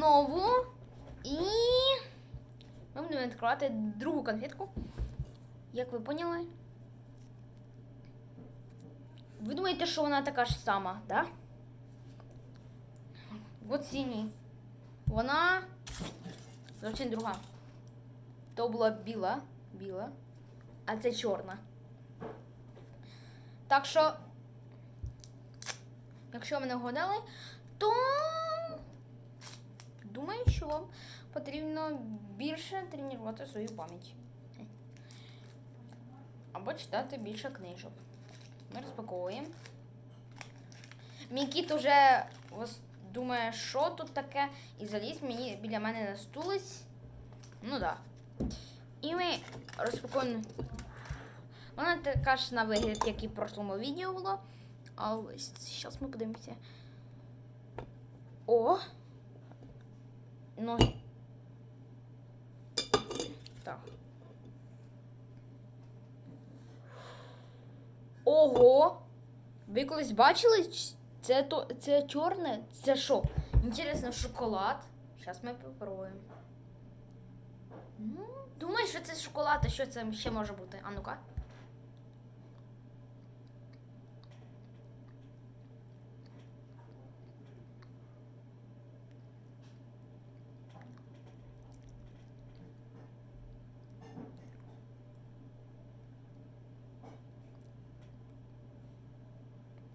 знову. І ми будемо відкривати другу конфетку. Як ви поняли? Ви думаєте, що вона така ж сама, да? От синій. Вона зовсім друга. То була біла, біла, а це чорна. Так що, якщо ви не вгадали, то думаю, що вам потрібно більше тренувати свою пам'ять. Або читати більше книжок. Ми розпаковуємо. Мій кіт уже думає, що тут таке, і заліз мені біля мене на стулець. Ну так. Да. І ми розпакуємо. Вона така ж на вигляд, як і в прошлому відео було. А ось зараз ми подивимося. О! Ну. Так. Ого! Ви колись бачили? Це то це чорне? Це що? Інтересно, шоколад. Зараз ми попробуємо. Ну, думаю, що це шоколад, а що це ще може бути? А ну-ка.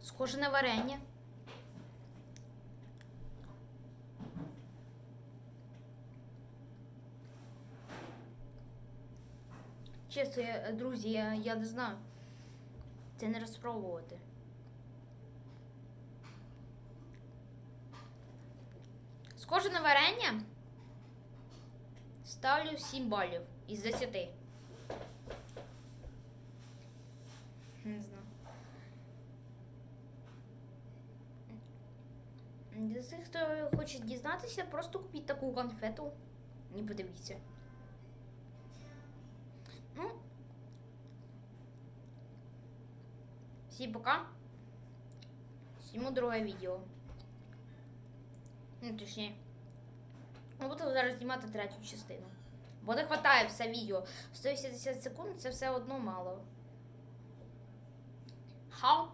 Схоже на варення. Чесно, я, друзі, я, я не знаю. Це не розпробувати. Схоже на варення. Ставлю 7 балів із 10. Не знаю. Для тих, хто хоче дізнатися, просто купіть таку конфету. І подивіться. Ну. Всім пока. Зніму друге відео. Ну, точніше. Ми будемо зараз знімати третю частину. Бо не вистачає все відео. 180 секунд це все одно мало. Хау?